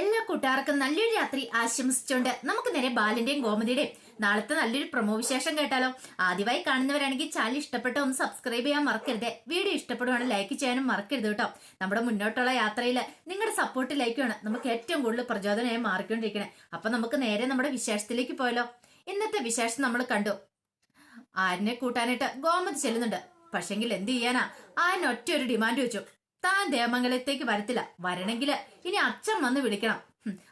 എല്ലാ കൂട്ടുകാർക്കും നല്ലൊരു രാത്രി ആശംസിച്ചുകൊണ്ട് നമുക്ക് നേരെ ബാലിന്റെയും ഗോമതിയുടെയും നാളത്തെ നല്ലൊരു പ്രൊമോ വിശേഷം കേട്ടാലോ. ആദ്യമായി കാണുന്നവരാണെങ്കിൽ ചാനൽ ഇഷ്ടപ്പെട്ട ഒന്ന് സബ്സ്ക്രൈബ് ചെയ്യാൻ മറക്കരുത്. വീഡിയോ ഇഷ്ടപ്പെടുവാണെങ്കിൽ ലൈക്ക് ചെയ്യാനും മറക്കരുത് കേട്ടോ. നമ്മുടെ മുന്നോട്ടുള്ള യാത്രയിൽ നിങ്ങളുടെ സപ്പോർട്ട് ലൈക്കുമാണ് നമുക്ക് ഏറ്റവും കൂടുതൽ പ്രചോദനമായി മാറിക്കൊണ്ടിരിക്കണേ. അപ്പൊ നമുക്ക് നേരെ നമ്മുടെ വിശേഷത്തിലേക്ക് പോയല്ലോ ഇന്നത്തെ വിശേഷം നമ്മൾ കണ്ടു. ആരിനെ കൂട്ടാനായിട്ട് ഗോമതി ചെല്ലുന്നുണ്ട്. പക്ഷെങ്കിൽ എന്ത് ചെയ്യാനാ? ആരിനൊറ്റ ഒരു ഡിമാൻഡ് വെച്ചു താൻ ദേവമംഗലത്തേക്ക് വരത്തില്ല. വരണമെങ്കിൽ ഇനി അച്ഛൻ വന്ന് വിളിക്കണം.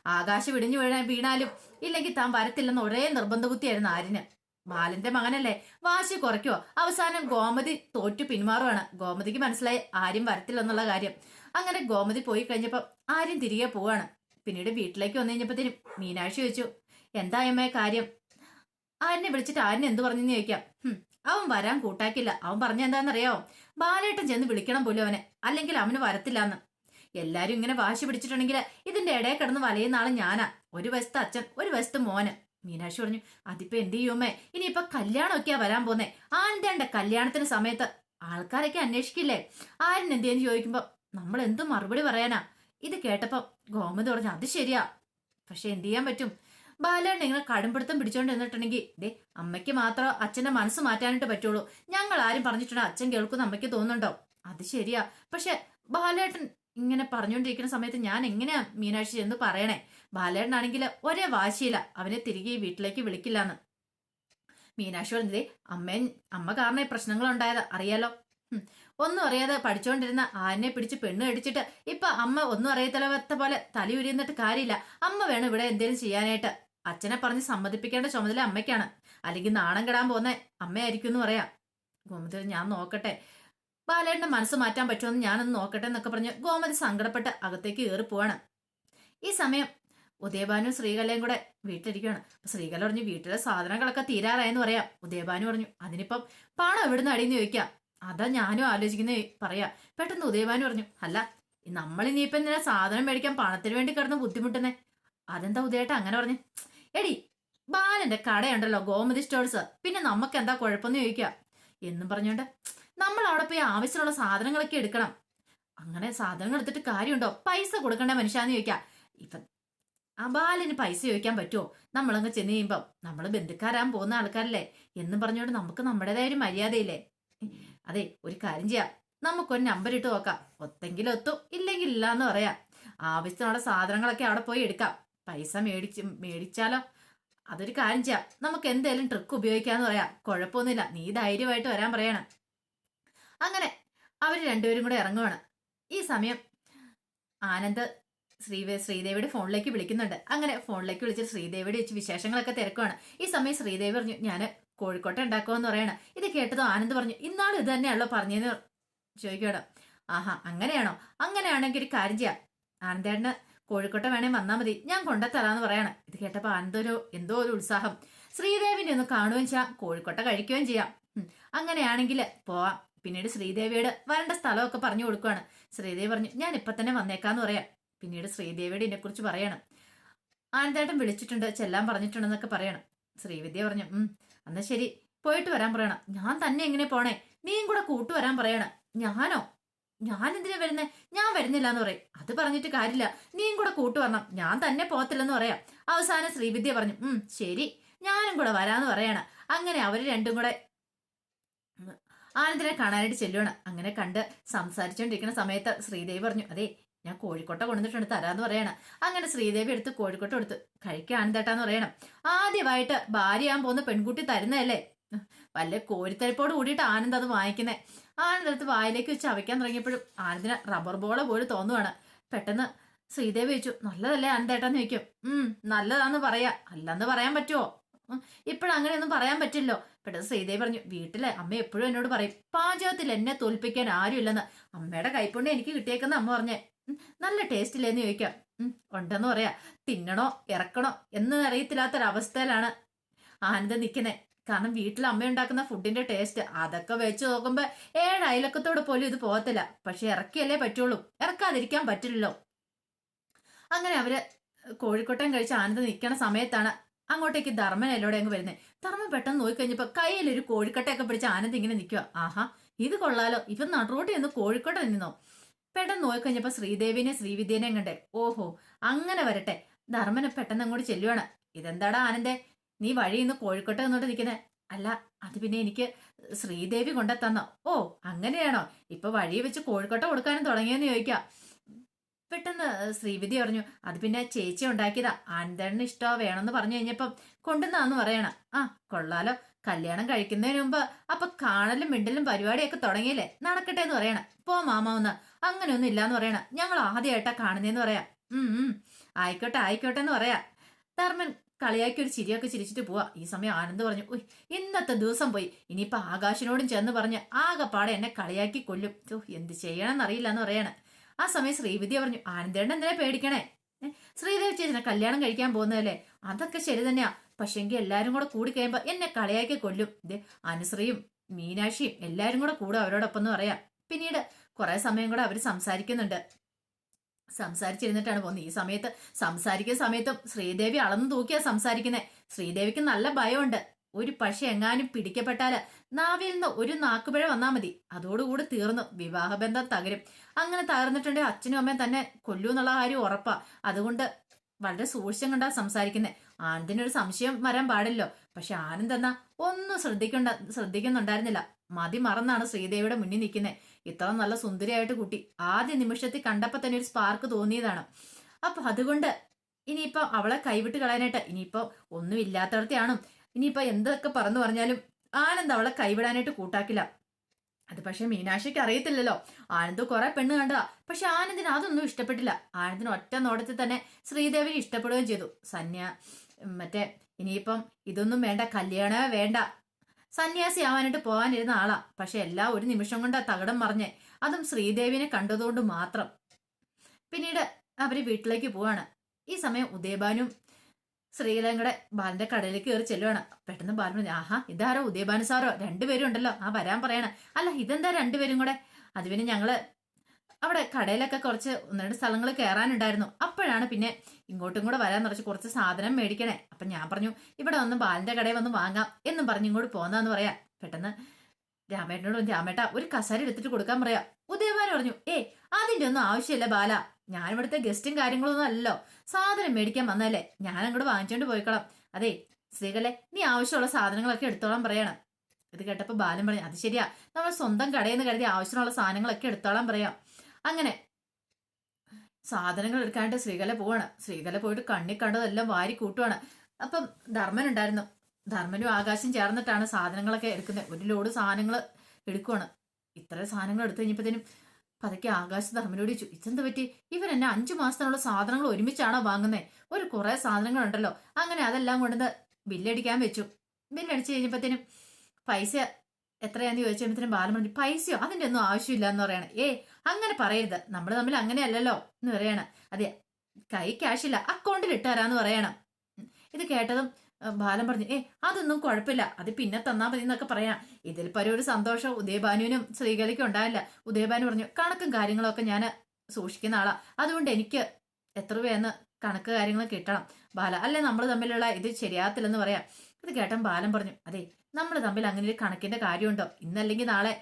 ആകാശം ഇടിഞ്ഞു വീഴാൻ വീണാലും ഇല്ലെങ്കിൽ താൻ വരത്തില്ലെന്ന് ഒരേ നിർബന്ധ ബുദ്ധിയായിരുന്നു ആരിന് ബാലന്റെ മകനല്ലേ? വാശി കുറയ്ക്കുവോ? അവസാനം ഗോമതി തോറ്റു പിന്മാറുവാണ് ഗോമതിക്ക് മനസ്സിലായി ആരും വരത്തില്ലെന്നുള്ള കാര്യം. അങ്ങനെ ഗോമതി പോയി കഴിഞ്ഞപ്പോൾ ആരും തിരികെ പോവാണ്. പിന്നീട് വീട്ടിലേക്ക് വന്നു കഴിഞ്ഞപ്പോഴത്തേനും മീനാക്ഷി ചോദിച്ചു എന്താ അമ്മയെ കാര്യം? ആരിനെ വിളിച്ചിട്ട് ആരിനെ എന്ത് പറഞ്ഞെന്ന് ചോദിക്കാം. അവൻ വരാൻ കൂട്ടാക്കില്ല. അവൻ പറഞ്ഞ എന്താണെന്നറിയാവോ ബാലേട്ടൻ ചെന്ന് വിളിക്കണം പോലും അവനെ. അല്ലെങ്കിൽ അവന് വരത്തില്ലാന്ന്. എല്ലാരും ഇങ്ങനെ വാശി പിടിച്ചിട്ടുണ്ടെങ്കിൽ ഇതിന്റെ ഇടയിൽ കിടന്ന് വലയുന്ന ആൾ ഞാനാ. ഒരു വശത്ത് അച്ഛൻ ഒരു വശത്ത് മോന്. മീനാക്ഷി പറഞ്ഞു അതിപ്പോ എന്ത് ചെയ്യുമേ ഇനിയിപ്പൊ കല്യാണമൊക്കെയാ വരാൻ പോന്നേ. ആന്റെ കല്യാണത്തിന് സമയത്ത് ആൾക്കാരൊക്കെ അന്വേഷിക്കില്ലേ? ആരും എന്തേന്ന് ചോദിക്കുമ്പോ നമ്മൾ എന്ത് മറുപടി പറയാനാ. ഇത് കേട്ടപ്പോ ഗോമതി പറഞ്ഞു അത് ശരിയാ. പക്ഷെ എന്ത് ചെയ്യാൻ പറ്റും? ബാലേട്ടൻ ഇങ്ങനെ കടുംപിടുത്തം പിടിച്ചോണ്ട് നിന്നിട്ടുണ്ടെങ്കിൽ ദേ അമ്മയ്ക്ക് മാത്രം അച്ഛന്റെ മനസ്സ് മാറ്റാനായിട്ട് പറ്റുള്ളൂ. ഞങ്ങൾ ആരും പറഞ്ഞിട്ടുണ്ട് അച്ഛൻ കേൾക്കുന്ന അമ്മയ്ക്ക് തോന്നുന്നുണ്ടോ? അത് ശരിയാ. പക്ഷെ ബാലേട്ടൻ ഇങ്ങനെ പറഞ്ഞുകൊണ്ടിരിക്കുന്ന സമയത്ത് ഞാൻ എങ്ങനെയാ മീനാക്ഷി എന്ന് പറയണേ? ബാലേട്ടനാണെങ്കിൽ ഒരേ വാശിയില്ല അവനെ തിരികെ വീട്ടിലേക്ക് വിളിക്കില്ലാന്ന്. മീനാക്ഷി പറഞ്ഞതേ അമ്മ അമ്മ കാരണം ഈ പ്രശ്നങ്ങൾ ഉണ്ടായത് അറിയാലോ ഒന്നും അറിയാതെ പഠിച്ചുകൊണ്ടിരുന്ന ആനെ പിടിച്ച് പെണ്ണ് അടിച്ചിട്ട് ഇപ്പൊ അമ്മ ഒന്നും അറിയത്തില്ലാത്ത പോലെ തലയുരിയുന്നിട്ട് കാര്യമില്ല. അമ്മ വേണം ഇവിടെ എന്തേലും ചെയ്യാനായിട്ട്. അച്ഛനെ പറഞ്ഞ് സമ്മതിപ്പിക്കേണ്ട ചുമതല അമ്മയ്ക്കാണ്. അല്ലെങ്കിൽ നാണം കെടാൻ പോന്നെ അമ്മയായിരിക്കും എന്ന് പറയാം. ഗോമതി ഞാൻ നോക്കട്ടെ. ബാലേട്ടന്റെ മനസ്സ് മാറ്റാൻ പറ്റുമെന്ന് ഞാനൊന്ന് നോക്കട്ടെ എന്നൊക്കെ പറഞ്ഞ് ഗോമതി സങ്കടപ്പെട്ട് അകത്തേക്ക് കയറി പോവാണ്. ഈ സമയം ഉദയഭാനു ശ്രീകലയും കൂടെ വീട്ടിലിരിക്കുകയാണ്. ശ്രീകല പറഞ്ഞു വീട്ടിലെ സാധനങ്ങളൊക്കെ തീരാറായെന്ന് പറയാം. ഉദയഭാനു പറഞ്ഞു അതിനിപ്പം പണം എവിടുന്ന് അടിയെന്ന് ചോദിക്കാം? അതാ ഞാനും ആലോചിക്കുന്ന പറയാ. പെട്ടെന്ന് ഉദയഭാനു പറഞ്ഞു അല്ല നമ്മളിനിയിപ്പം ഇങ്ങനെ സാധനം മേടിക്കാൻ പണത്തിന് വേണ്ടി കിടന്ന് ബുദ്ധിമുട്ടുന്നേ? അതെന്താ ഉദയേട്ട അങ്ങനെ പറഞ്ഞു? എടി ബാലന്റെ കടയുണ്ടല്ലോ ഗോമതി സ്റ്റോഴ്സ്. പിന്നെ നമുക്ക് എന്താ കുഴപ്പമെന്ന് ചോദിക്കാം എന്നും പറഞ്ഞോണ്ട് നമ്മൾ അവിടെ പോയി ആവശ്യമുള്ള സാധനങ്ങളൊക്കെ എടുക്കണം. അങ്ങനെ സാധനങ്ങൾ എടുത്തിട്ട് കാര്യമുണ്ടോ? പൈസ കൊടുക്കേണ്ട മനുഷ്യാന്ന് ചോദിക്കാം. ഇപ്പം ആ ബാലന് പൈസ ചോദിക്കാൻ പറ്റുമോ? നമ്മളങ്ങ് ചെന്ന് കഴിയുമ്പം നമ്മൾ ബന്ധുക്കാരാൻ പോകുന്ന ആൾക്കാരല്ലേ? എന്നും പറഞ്ഞോണ്ട് നമുക്ക് നമ്മുടേതായ ഒരു മര്യാദയില്ലേ? അതെ ഒരു കാര്യം ചെയ്യാം. നമുക്കൊരു നമ്പർ ഇട്ട് നോക്കാം. ഒത്തെങ്കിലും ഒത്തു ഇല്ലെങ്കിൽ ഇല്ല എന്ന് പറയാം. ആവശ്യത്തിനുള്ള സാധനങ്ങളൊക്കെ അവിടെ പോയി എടുക്കാം. പൈസ മേടിച്ച് മേടിച്ചാലോ? അതൊരു കാര്യം ചെയ്യാം. നമുക്ക് എന്തേലും ട്രിക്ക് ഉപയോഗിക്കാന്ന് പറയാം. കുഴപ്പമൊന്നുമില്ല. നീ ധൈര്യമായിട്ട് വരാൻ പറയണം. അങ്ങനെ അവർ രണ്ടുപേരും കൂടെ ഇറങ്ങുവാണ്. ഈ സമയം ആനന്ദ് ശ്രീ ശ്രീദേവിയുടെ ഫോണിലേക്ക് വിളിക്കുന്നുണ്ട്. അങ്ങനെ ഫോണിലേക്ക് വിളിച്ച് ശ്രീദേവിയുടെ വെച്ച് വിശേഷങ്ങളൊക്കെ തിരക്കുവാണ്. ഈ സമയം ശ്രീദേവി പറഞ്ഞു ഞാൻ കോഴിക്കോട്ടെ ഉണ്ടാക്കുമെന്ന് പറയണം. ഇത് കേട്ടതോ ആനന്ദ് പറഞ്ഞു ഇന്നാളും ഇത് തന്നെയാണല്ലോ പറഞ്ഞതെന്ന് ചോദിക്കണം ആഹാ അങ്ങനെയാണോ? അങ്ങനെയാണെങ്കിൽ ഒരു കാര്യം ചെയ്യാം. ആനന്ദേട്ടന് കോഴിക്കോട്ടെ വേണേ വന്നാൽ മതി. ഞാൻ കൊണ്ടത്തരാന്ന് പറയാണ്. ഇത് കേട്ടപ്പോൾ അനന്തൊരു എന്തോ ഒരു ഉത്സാഹം. ശ്രീദേവിനെ ഒന്ന് കാണുകയും ചെയ്യാം കോഴിക്കോട്ടെ കഴിക്കുകയും ചെയ്യാം. അങ്ങനെയാണെങ്കിൽ പോവാം. പിന്നീട് ശ്രീദേവിയോട് വരേണ്ട സ്ഥലമൊക്കെ പറഞ്ഞു കൊടുക്കുവാണ്. ശ്രീദേവി പറഞ്ഞു ഞാൻ ഇപ്പൊ തന്നെ വന്നേക്കാന്ന് പറയാം. പിന്നീട് ശ്രീദേവിയോട് ഇതിനെക്കുറിച്ച് പറയണം. ആനന്ദേട്ടൻ വിളിച്ചിട്ടുണ്ട് ചെല്ലാൻ പറഞ്ഞിട്ടുണ്ടെന്നൊക്കെ പറയണം. ശ്രീവിദ്യ പറഞ്ഞു ഉം എന്നാ ശരി. പോയിട്ട് വരാൻ പറയണം. ഞാൻ തന്നെ എങ്ങനെ പോണേ? നീയും കൂടെ കൂട്ടു വരാൻ പറയണം. ഞാനോ? ഞാൻ എന്തിനാ വരുന്നേ? ഞാൻ വരുന്നില്ല എന്ന് പറയും. അത് പറഞ്ഞിട്ട് കാര്യമില്ല. നീയും കൂടെ കൂട്ടു വരണം ഞാൻ തന്നെ പോകത്തില്ലെന്ന് പറയാം. അവസാനം ശ്രീവിദ്യ പറഞ്ഞു ഉം ശരി. ഞാനും കൂടെ വരാന്ന് പറയണം. അങ്ങനെ അവർ രണ്ടും കൂടെ ആനന്ദിനെ കാണാനായിട്ട് ചെല്ലുവാണ്. അങ്ങനെ കണ്ട് സംസാരിച്ചുകൊണ്ടിരിക്കുന്ന സമയത്ത് ശ്രീദേവി പറഞ്ഞു അതെ ഞാൻ കോഴിക്കോട്ട കൊണ്ടുവന്നിട്ടുണ്ട് തരാന്ന് പറയണം. അങ്ങനെ ശ്രീദേവി എടുത്ത് കോഴിക്കോട്ട് എടുത്ത് കഴിക്കാൻ ആനന്ദേട്ടാന്ന് പറയണം. ആദ്യമായിട്ട് ഭാര്യയാൻ പോകുന്ന പെൺകുട്ടി തരുന്നതല്ലേ? വല്ല കോരിത്തരിപ്പോട് കൂടിയിട്ട് ആനന്ദ് അത് വാങ്ങിക്കുന്നേ. ആനന്ദ് എടുത്ത് വായിലേക്ക് വെച്ച് അവയ്ക്കാൻ തുടങ്ങിയപ്പോഴും ആനന്ദിന് റബ്ബർ ബോള പോലെ തോന്നുവാണ്. പെട്ടെന്ന് ശ്രീദേവി ചോദിച്ചു നല്ലതല്ലേ ആനന്ദേട്ടാന്ന് ചോദിക്കും. ഉം നല്ലതാന്ന് പറയാ. അല്ലെന്ന് പറയാൻ പറ്റുമോ ഇപ്പോഴങ്ങനെയൊന്നും പറയാൻ പറ്റില്ലോ പെട്ടെന്ന് ശ്രീദേവി പറഞ്ഞു വീട്ടിലെ അമ്മ എപ്പോഴും എന്നോട് പറയും പാചകത്തിൽ എന്നെ തോൽപ്പിക്കാൻ ആരുമില്ലെന്ന്. അമ്മയുടെ കൈപ്പുണ്യം എനിക്ക് കിട്ടിയേക്കുന്ന അമ്മ പറഞ്ഞേ. നല്ല ടേസ്റ്റ് ഇല്ലേന്ന് ചോദിക്കാം. ഉണ്ടെന്ന് പറയാ. തിന്നണോ ഇറക്കണോ എന്നറിയത്തില്ലാത്തൊരവസ്ഥയിലാണ് ആനന്ദം നിൽക്കുന്നത് കാരണം വീട്ടിൽ അമ്മ ഉണ്ടാക്കുന്ന ഫുഡിന്റെ ടേസ്റ്റ് അതൊക്കെ വെച്ച് നോക്കുമ്പോ ഏഴ് അയലക്കത്തോട് പോലും ഇത് പോകത്തില്ല. പക്ഷെ ഇറക്കിയല്ലേ പറ്റുള്ളൂ. ഇറക്കാതിരിക്കാൻ പറ്റില്ലല്ലോ. അങ്ങനെ അവർ കോഴിക്കോട്ടം കഴിച്ച് ആനന്ദ് നിൽക്കണ സമയത്താണ് അങ്ങോട്ടേക്ക് ധർമ്മൻ എല്ലോടെ അങ്ങ് വരുന്നത് ധർമ്മൻ പെട്ടെന്ന് നോക്കിക്കഴിഞ്ഞപ്പോ കയ്യിൽ ഒരു കോഴിക്കട്ടയൊക്കെ പിടിച്ച് ആനന്ദ് ഇങ്ങനെ നിൽക്കുക ആഹാ ഇത് കൊള്ളാലോ. ഇവൻ നടുറോട്ടി നിന്ന് കോഴിക്കോട്ടെ നിന്നോ? പെട്ടെന്ന് നോക്കിക്കഴിഞ്ഞപ്പോ ശ്രീദേവിനെ ശ്രീവിദ്യനെ കണ്ടേ. ഓഹോ അങ്ങനെ വരട്ടെ. ധർമ്മനെ പെട്ടെന്ന് അങ്ങോട്ട് ചെല്ലുവാണ്. ഇതെന്താടാ ആനന്ദേ? നീ വഴി ഇന്ന് കോഴിക്കോട്ട് നിന്നോട്ട് നിൽക്കുന്നേ അല്ല അത് പിന്നെ എനിക്ക് ശ്രീദേവി കൊണ്ടെത്തന്ന? ഓ അങ്ങനെയാണോ? ഇപ്പൊ വഴി വെച്ച് കോഴിക്കോട്ട കൊടുക്കാനും തുടങ്ങിയെന്ന് ചോദിക്കാം. പെട്ടെന്ന് ശ്രീവിധി പറഞ്ഞു അത് പിന്നെ ചേച്ചി ഉണ്ടാക്കിയതാ. ആനന്ദേണ്ണന് ഇഷ്ടോ വേണമെന്ന് പറഞ്ഞു കഴിഞ്ഞപ്പം കൊണ്ടുവന്നാന്ന് പറയണം. ആ കൊള്ളാലോ. കല്യാണം കഴിക്കുന്നതിന് മുമ്പ് അപ്പൊ കാണലും മിണ്ടലും പരിപാടിയൊക്കെ തുടങ്ങിയില്ലേ? നടക്കട്ടെ എന്ന് പറയണം. പോ മാമ ഒന്ന്. അങ്ങനെയൊന്നും ഇല്ലാന്ന് പറയണം. ഞങ്ങൾ ആദ്യമായിട്ടാ കാണുന്നതെന്ന് പറയാം. ഉം. ആയിക്കോട്ടെ ആയിക്കോട്ടെ എന്ന് പറയാ. ധർമ്മൻ കളിയാക്കി ഒരു ചിരിയൊക്കെ ചിരിച്ചിട്ട് പോവാ. ഈ സമയം ആനന്ദ് പറഞ്ഞു ഉയ് ഇന്നത്തെ ദിവസം പോയി. ഇനിയിപ്പൊ ആകാശിനോടും ചെന്ന് പറഞ്ഞ് ആകെപ്പാടെ എന്നെ കളിയാക്കി കൊല്ലും. എന്ത് ചെയ്യണമെന്ന് അറിയില്ല എന്ന് പറയാണ്. ആ സമയം ശ്രീവിദ്യ പറഞ്ഞു ആനന്ദേണ്ട എന്തിനാ പേടിക്കണേ? ശ്രീദേവ് ചേച്ചിനെ കല്യാണം കഴിക്കാൻ പോകുന്നതല്ലേ? അതൊക്കെ ശരി തന്നെയാ. പക്ഷെങ്കിൽ എല്ലാരും കൂടെ കൂടി കഴിയുമ്പോ എന്നെ കളിയാക്കി കൊല്ലും. ഇത് അനുശ്രീയും മീനാക്ഷിയും എല്ലാരും കൂടെ കൂടും അവരോടൊപ്പം എന്ന് പറയാം. പിന്നീട് കുറെ സമയം കൂടെ അവർ സംസാരിക്കുന്നുണ്ട്. സംസാരിച്ചിരുന്നിട്ടാണ് പോകുന്നത്. ഈ സമയത്ത് സംസാരിക്കുന്ന സമയത്തും ശ്രീദേവി അളന്നു തൂക്കിയാ സംസാരിക്കുന്നത് ശ്രീദേവിക്ക് നല്ല ഭയമുണ്ട്. ഒരു പക്ഷെ എങ്ങാനും പിടിക്കപ്പെട്ടാൽ നാവിൽ നിന്ന് ഒരു നാക്കുപിഴ വന്നാ മതി. അതോടുകൂടി തീർന്നു. വിവാഹബന്ധം തകരും. അങ്ങനെ തകർന്നിട്ടുണ്ടെങ്കിൽ അച്ഛനും അമ്മയും തന്നെ കൊല്ലൂ എന്നുള്ള കാര്യം ഉറപ്പാ. അതുകൊണ്ട് വളരെ സൂക്ഷ്യം കണ്ടാ സംസാരിക്കുന്നത് ആനന്ദിനൊരു സംശയം വരാൻ പാടില്ലോ. പക്ഷെ ആനന്ദ് എന്നാ ഒന്നും ശ്രദ്ധിക്കണ്ട ശ്രദ്ധിക്കുന്നുണ്ടായിരുന്നില്ല. മതി മറന്നാണ് ശ്രീദേവിയുടെ മുന്നിൽ നിൽക്കുന്നത് ഇത്ര നല്ല സുന്ദരിയായിട്ട് കുട്ടി. ആദ്യ നിമിഷത്തിൽ കണ്ടപ്പോ തന്നെ ഒരു സ്പാർക്ക് തോന്നിയതാണ്. അപ്പൊ അതുകൊണ്ട് ഇനിയിപ്പൊ അവളെ കൈവിട്ട് കളയാനായിട്ട് ഇനിയിപ്പോ ഒന്നും ഇല്ലാത്തടത്തെയാണോ. ഇനിയിപ്പൊ എന്തൊക്കെ പറഞ്ഞു പറഞ്ഞാലും ആനന്ദ് അവളെ കൈവിടാനായിട്ട് കൂട്ടാക്കില്ല. അത് പക്ഷെ മീനാക്ഷിക്ക് അറിയത്തില്ലല്ലോ. ആനന്ദ് കുറെ പെണ്ണ് കണ്ടതാ. പക്ഷെ ആനന്ദിന് അതൊന്നും ഇഷ്ടപ്പെട്ടില്ല. ആനന്ദിന് ഒറ്റ നോട്ടത്തിൽ തന്നെ ശ്രീദേവിനെ ഇഷ്ടപ്പെടുകയും ചെയ്തു. സന്യ മറ്റേ ഇനിയിപ്പം ഇതൊന്നും വേണ്ട കല്യാണമേ വേണ്ട. സന്യാസി ആവാനായിട്ട് പോകാനിരുന്ന ആളാ. പക്ഷെ എല്ലാം ഒരു നിമിഷം കൊണ്ട് തകടം മറിഞ്ഞേ. അതും ശ്രീദേവിനെ കണ്ടതുകൊണ്ട് മാത്രം. പിന്നീട് അവർ വീട്ടിലേക്ക് പോവാണ്. ഈ സമയം ഉദയബാനും ശ്രീലങ്കയുടെ ബാലന്റെ കടയിലേക്ക് കയറി ചെല്ലുവാണ്. പെട്ടെന്ന് ബാലൻ പറഞ്ഞു ആഹാ ഇതാരോ ഉദയബാനു സാറോ? രണ്ടുപേരും ഉണ്ടല്ലോ. ആ വരാൻ പറയണ. അല്ല ഇതെന്താ രണ്ടുപേരും കൂടെ? അത് പിന്നെ ഞങ്ങൾ അവിടെ കടയിലൊക്കെ കുറച്ച് ഒന്ന് രണ്ട് സ്ഥലങ്ങൾ കയറാനുണ്ടായിരുന്നു. അപ്പോഴാണ് പിന്നെ ഇങ്ങോട്ടും കൂടെ വരാൻ നിറച്ച് കുറച്ച് സാധനം മേടിക്കണേ. അപ്പൊ ഞാൻ പറഞ്ഞു ഇവിടെ വന്ന് ബാലിന്റെ കടയിൽ വന്ന് വാങ്ങാം. എന്നും പറഞ്ഞ് ഇങ്ങോട്ട് പോന്നാന്ന് പറയാ. പെട്ടെന്ന് രാമേട്ടനോട് രാമേട്ട ഒരു കസേര എടുത്തിട്ട് കൊടുക്കാൻ പറയാ. ഉദയഭാനു പറഞ്ഞു ഏ അതിന്റെ ഒന്നും ആവശ്യമില്ല ബാല. ഞാൻ ഇവിടുത്തെ ഗസ്റ്റും കാര്യങ്ങളൊന്നും അല്ലല്ലോ. സാധനം മേടിക്കാൻ വന്നല്ലേ ഞാൻ അങ്ങോട്ട് വാങ്ങിച്ചോണ്ട് പോയിക്കോളാം. അതെ സ്ത്രീകളെ നീ ആവശ്യമുള്ള സാധനങ്ങളൊക്കെ എടുത്തോളാൻ പറയണം ഇത് കേട്ടപ്പോ ബാലൻ പറഞ്ഞു അത് ശരിയാ. നമ്മൾ സ്വന്തം കടയിൽ നിന്ന് കരുതി ആവശ്യമുള്ള സാധനങ്ങളൊക്കെ എടുത്തോളാൻ പറയാം. അങ്ങനെ. സാധനങ്ങൾ എടുക്കാനായിട്ട് ശ്രീകല പോവാണ്. ശ്രീകല പോയിട്ട് കണ്ണി കണ്ടതെല്ലാം വാരി കൂട്ടുവാണ്. അപ്പം ധർമ്മൻ ഉണ്ടായിരുന്നു. ധർമ്മനും ആകാശം ചേർന്നിട്ടാണ് സാധനങ്ങളൊക്കെ എടുക്കുന്നത്. ഒരു ലോഡ് സാധനങ്ങൾ എടുക്കുവാണ്. ഇത്ര സാധനങ്ങൾ എടുത്തു കഴിഞ്ഞപ്പോഴത്തേനും പതുക്കെ ആകാശ ധർമ്മനോട് ചോദിച്ചു ഇതെന്ത് പറ്റി? ഇവൻ എന്നെ അഞ്ചു മാസത്തിനുള്ള സാധനങ്ങൾ ഒരുമിച്ചാണോ വാങ്ങുന്നത് ഒരു കുറെ സാധനങ്ങളുണ്ടല്ലോ. അങ്ങനെ അതെല്ലാം കൊണ്ടുവന്ന് ബില്ലടിക്കാൻ വെച്ചു. ബില്ലടിച്ച് കഴിഞ്ഞപ്പോഴത്തേനും പൈസ എത്രയാന്ന് ചോദിച്ചപ്പോഴത്തേനും ബാലൻ പറഞ്ഞു പൈസയോ? അതിന്റെ ഒന്നും ആവശ്യമില്ല എന്ന് പറയണം. ഏ അങ്ങനെ പറയരുത്. നമ്മൾ തമ്മിൽ അങ്ങനെയല്ലല്ലോ എന്ന് പറയണം. അതെ കൈ ക്യാഷ് ഇല്ല. അക്കൗണ്ടിൽ ഇട്ടുതരാന്ന് പറയണം. ഇത് കേട്ടതും ബാലൻ പറഞ്ഞു ഏ അതൊന്നും കുഴപ്പമില്ല. അത് പിന്നെ തന്നാൽ മതി എന്നൊക്കെ പറയാം. ഇതിൽ പരം ഒരു സന്തോഷം. ഉദയഭാനുവിനും ശ്രീകലയ്ക്കും ഉണ്ടായില്ല. ഉദയഭാനു പറഞ്ഞു കണക്കും കാര്യങ്ങളൊക്കെ ഞാൻ സൂക്ഷിക്കുന്ന ആളാ. അതുകൊണ്ട് എനിക്ക് എത്ര രൂപയെന്ന് കണക്ക് കാര്യങ്ങൾ കിട്ടണം. ബാല അല്ലെ നമ്മൾ തമ്മിലുള്ള ഇത് ശരിയാകത്തില്ലെന്ന് പറയാം? ഇത് കേട്ടൻ ബാലൻ പറഞ്ഞു അതെ നമ്മൾ തമ്മിൽ അങ്ങനെ ഒരു കണക്കിന്റെ കാര്യമുണ്ടോ? ഇന്നല്ലെങ്കിൽ നാളെ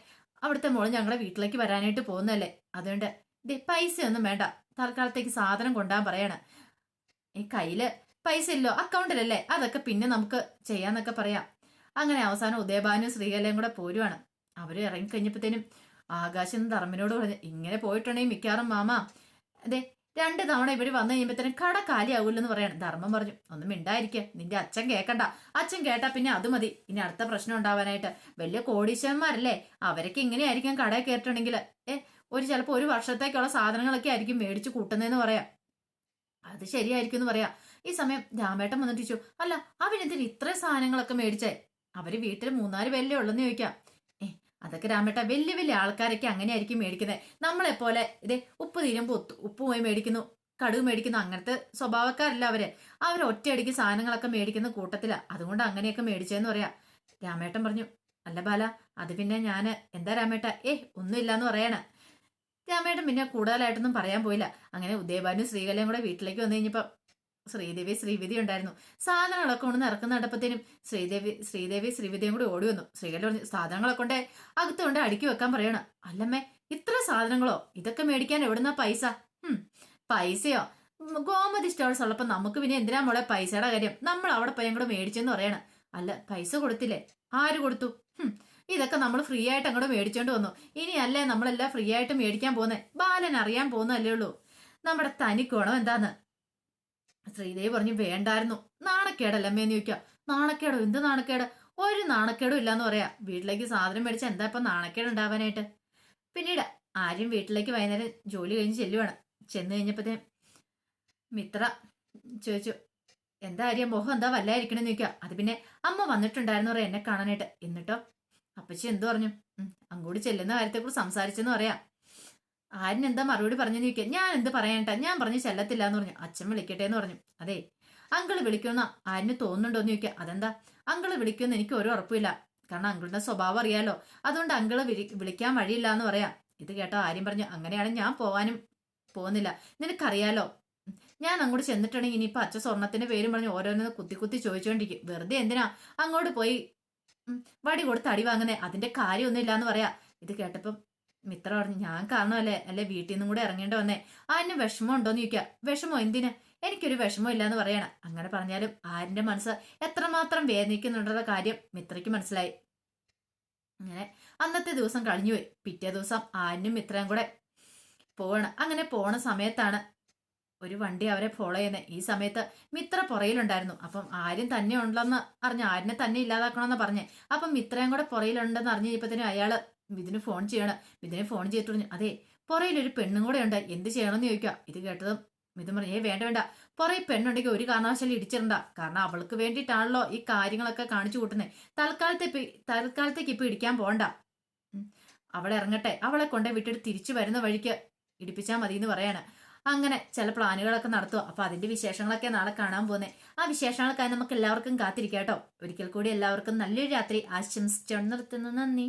അവിടുത്തെ മോൾ ഞങ്ങളുടെ വീട്ടിലേക്ക് വരാനായിട്ട് പോകുന്നതല്ലേ? അതുകൊണ്ട് ദേ പൈസ ഒന്നും വേണ്ട. തൽക്കാലത്തേക്ക് സാധനം കൊണ്ടാൻ പറയാണ്. ഈ കയ്യിൽ പൈസ ഇല്ലോ അക്കൗണ്ടിലല്ലേ? അതൊക്കെ പിന്നെ നമുക്ക് ചെയ്യാന്നൊക്കെ പറയാം. അങ്ങനെ അവസാനം ഉദയഭാനും ശ്രീകലയും കൂടെ പോരുവാണ്. അവർ ഇറങ്ങിക്കഴിഞ്ഞപ്പോഴത്തേനും ആകാശം ധർമ്മനോട് പറഞ്ഞു ഇങ്ങനെ പോയിട്ടുണ്ടെങ്കിൽ മിക്കവാറും മാമ അതെ രണ്ട് തവണ ഇവർ വന്നു കഴിയുമ്പോഴത്തേനും കട കാലിയാവൂലെന്ന് പറയണം. ധർമ്മം പറഞ്ഞു ഒന്നും മിണ്ടായിരിക്കുക നിന്റെ അച്ഛൻ കേക്കണ്ട. അച്ഛൻ കേട്ടാ പിന്നെ അത് മതി. ഇനി അടുത്ത പ്രശ്നം ഉണ്ടാവാനായിട്ട്. വലിയ കോടീശ്വരന്മാരല്ലേ? അവരൊക്കെ ഇങ്ങനെയായിരിക്കും കടയിൽ കേട്ടിട്ടുണ്ടെങ്കിൽ ഏ ഒരു ചിലപ്പോൾ ഒരു വർഷത്തേക്കുള്ള സാധനങ്ങളൊക്കെ ആയിരിക്കും മേടിച്ച് കൂട്ടുന്നതെന്ന് പറയാം. അത് ശരിയായിരിക്കും എന്ന് പറയാം. ഈ സമയം രാമേട്ടൻ വന്നിട്ട് ചോദിച്ചു അല്ല അവനെന്തിന് ഇത്രയും സാധനങ്ങളൊക്കെ മേടിച്ചേ? അവർ വീട്ടിൽ മൂന്നാൽ പേരല്ലേ ഉള്ളെന്ന് ചോദിക്കാം. അതൊക്കെ രാമേട്ട വലിയ വലിയ ആൾക്കാരൊക്കെ അങ്ങനെയായിരിക്കും മേടിക്കുന്നത്. നമ്മളെ പോലെ ഇതേ ഉപ്പ് തീരുമ്പോൾ ഉപ്പ് പോയി മേടിക്കുന്നു കടുക് മേടിക്കുന്നു അങ്ങനത്തെ സ്വഭാവക്കാരല്ല അവർ. അവർ ഒറ്റയടിക്ക് സാധനങ്ങളൊക്കെ മേടിക്കുന്ന കൂട്ടത്തില. അതുകൊണ്ട് അങ്ങനെയൊക്കെ മേടിച്ചതെന്ന് പറയാ. രാമേട്ടൻ പറഞ്ഞു അല്ല ബാല അത് പിന്നെ ഞാൻ എന്താ രാമേട്ട? ഏ ഒന്നുമില്ലാന്ന് പറയണ. രാമേട്ടൻ പിന്നെ കൂടുതലായിട്ടൊന്നും പറയാൻ പോയില്ല. അങ്ങനെ ഉദയഭാനും ശ്രീകലയും കൂടെ വീട്ടിലേക്ക് വന്നു കഴിഞ്ഞപ്പോ ശ്രീദേവി ശ്രീവിധി ഉണ്ടായിരുന്നു. സാധനങ്ങളൊക്കെ കൊണ്ട് ഇറക്കുന്ന കണ്ടപ്പത്തേനും ശ്രീദേവി ശ്രീദേവി ശ്രീവിധിയും കൂടി ഓടി വന്നു. ശ്രീകല പറഞ്ഞു സാധനങ്ങളൊക്കെ കൊണ്ട് അകത്ത് കൊണ്ട് അടുക്കി വെക്കാൻ പറയണം. അല്ലമ്മേ ഇത്ര സാധനങ്ങളോ? ഇതൊക്കെ മേടിക്കാൻ എവിടുന്നാ പൈസ? ഉം പൈസയോ? ഗോമതി സ്റ്റോൾസ് ഉള്ളപ്പോ നമുക്ക് പിന്നെ എന്തിനാ മോളെ പൈസയുടെ കാര്യം? നമ്മൾ അവിടെ പോയി അങ്ങോട്ട് മേടിച്ചെന്ന് പറയണം. അല്ല പൈസ കൊടുത്തില്ലേ? ആര് കൊടുത്തു? ഇതൊക്കെ നമ്മൾ ഫ്രീ ആയിട്ട് അങ്ങോട്ട് മേടിച്ചോണ്ട് വന്നു. ഇനി അല്ലേ നമ്മളെല്ലാം ഫ്രീ ആയിട്ട് മേടിക്കാൻ പോകുന്നേ ബാലൻ അറിയാൻ പോകുന്നല്ലേ ഉള്ളൂ. നമ്മുടെ തനിക്കോണം എന്താന്ന്? ശ്രീദേവി പറഞ്ഞു വേണ്ടായിരുന്നു. നാണക്കേടല്ല? അമ്മേന്ന് ചോദിക്കുക. നാണക്കേടോ? എന്ത് നാണക്കേട്? ഒരു നാണക്കേടും ഇല്ലാന്ന് പറയാ. വീട്ടിലേക്ക് സാധനം മേടിച്ച എന്താ ഇപ്പൊ നാണക്കേട് ഉണ്ടാവാനായിട്ട്? പിന്നീട് ആരും വീട്ടിലേക്ക് വൈകുന്നേരം ജോലി കഴിഞ്ഞ് ചെല്ലുവാണ്. ചെന്ന് കഴിഞ്ഞപ്പോഴത്തേ മിത്ര ചോദിച്ചു എന്താ ആര്യ മോഹം എന്താ വല്ലായിരിക്കണെന്ന് ചോദിക്കുക. അത് പിന്നെ അമ്മ വന്നിട്ടുണ്ടായിരുന്നു പറയാം എന്നെ കാണാനായിട്ട്. എന്നിട്ടോ? അപ്പച്ചി എന്തു പറഞ്ഞു? അങ്ങോട്ട് ചെല്ലുന്ന കാര്യത്തെക്കുറിച്ച് സംസാരിച്ചെന്ന് പറയാം. ആര്യൻ എന്താ മറുപടി പറഞ്ഞെന്ന് ചോദിക്കുക ഞാൻ എന്ത് പറയണ്ട ഞാൻ പറഞ്ഞു ചെല്ലത്തില്ല എന്ന് പറഞ്ഞു. അച്ഛൻ വിളിക്കട്ടെ എന്ന് പറഞ്ഞു. അതെ അങ്കിൾ വിളിക്കുന്ന ആരിന് തോന്നുന്നുണ്ടോ എന്ന് ചോദിക്കുക അതെന്താ? അങ്കിൾ വിളിക്കുമെന്ന് എനിക്ക് ഒരു ഉറപ്പില്ല കാരണം അങ്കിളിന്റെ സ്വഭാവം അറിയാലോ. അതുകൊണ്ട് അങ്കിൾ വിളിക്കാൻ വഴിയില്ല എന്ന് പറയാം. ഇത് കേട്ടോ ആര്യം പറഞ്ഞു. അങ്ങനെയാണ് ഞാൻ പോവാനും പോകുന്നില്ല. നിനക്കറിയാലോ ഞാൻ അങ്ങോട്ട് ചെന്നിട്ടുണ്ടെങ്കിൽ ഇനിയിപ്പോൾ അച്ഛ സ്വർണത്തിന്റെ പേരും പറഞ്ഞ് ഓരോന്ന് കുത്തി കുത്തി ചോദിച്ചുകൊണ്ടിരിക്കും വെറുതെ എന്തിനാ അങ്ങോട്ട് പോയി വടി കൊടുത്ത് അടി വാങ്ങുന്നേ? അതിന്റെ കാര്യമൊന്നും ഇല്ല എന്ന് പറയാ. ഇത് കേട്ടപ്പം മിത്ര പറഞ്ഞു ഞാൻ കാരണമല്ലേ അല്ലെ? വീട്ടിൽ നിന്നും കൂടെ ഇറങ്ങേണ്ട വന്നേ. അതിന് വിഷമം ഉണ്ടോന്ന് ചോദിക്കുക. വിഷമോ? എന്തിന്? എനിക്കൊരു വിഷമം ഇല്ലാന്ന് പറയണം. അങ്ങനെ പറഞ്ഞാലും ആരിന്റെ മനസ്സ് എത്രമാത്രം വേദനിക്കുന്നുണ്ടെന്ന കാര്യം മിത്രയ്ക്ക് മനസ്സിലായി. അങ്ങനെ അന്നത്തെ ദിവസം കഴിഞ്ഞുപോയി പിറ്റേ ദിവസം ആരിനും മിത്രയും കൂടെ പോവണം. അങ്ങനെ പോണ സമയത്താണ് ഒരു വണ്ടി അവരെ ഫോളോ ചെയ്യുന്നത് ഈ സമയത്ത് മിത്ര പുറയിലുണ്ടായിരുന്നു അപ്പം ആരും തന്നെ ഉണ്ടെന്ന് അറിഞ്ഞു ആരിനെ തന്നെ ഇല്ലാതാക്കണമെന്ന് പറഞ്ഞേ. അപ്പം മിത്രയും കൂടെ പുറയിലുണ്ടെന്ന് അറിഞ്ഞ് കഴിഞ്ഞപ്പോഴത്തേനും അയാൾ ഇതിന് ഫോൺ ചെയ്യണം. മിഥുനെ ഫോൺ ചെയ്തിട്ട് പറഞ്ഞു അതെ പുറയിലൊരു പെണ്ണും കൂടെ ഉണ്ട്. എന്ത് ചെയ്യണമെന്ന് ചോദിക്കുക. ഇത് കേട്ടതും മിഥുൻ പറഞ്ഞു ഏ വേണ്ട വേണ്ട. പുറയിൽ പെണ്ണുണ്ടെങ്കിൽ ഒരു കാരണവശാലും ഇടിച്ചിരണ്ട കാരണം അവൾക്ക് വേണ്ടിയിട്ടാണല്ലോ ഈ കാര്യങ്ങളൊക്കെ കാണിച്ചു കൂട്ടുന്നത് തൽക്കാലത്തെ തൽക്കാലത്തേക്ക് ഇപ്പൊ ഇടിക്കാൻ പോണ്ട. അവളെ ഇറങ്ങട്ടെ. അവളെ കൊണ്ടേ വിട്ടിട്ട് തിരിച്ചു വരുന്ന വഴിക്ക് ഇടിപ്പിച്ചാൽ മതി എന്ന് പറയാണ്. അങ്ങനെ ചില പ്ലാനുകളൊക്കെ നടത്തുക അപ്പൊ അതിന്റെ വിശേഷങ്ങളൊക്കെ നാളെ കാണാൻ പോകുന്നത് ആ വിശേഷങ്ങൾക്കായി നമുക്ക് എല്ലാവർക്കും കാത്തിരിക്കാം കേട്ടോ. ഒരിക്കൽ കൂടി എല്ലാവർക്കും നല്ലൊരു രാത്രി. ആശംസിച്ചു നിർത്തുന്നു. നന്ദി.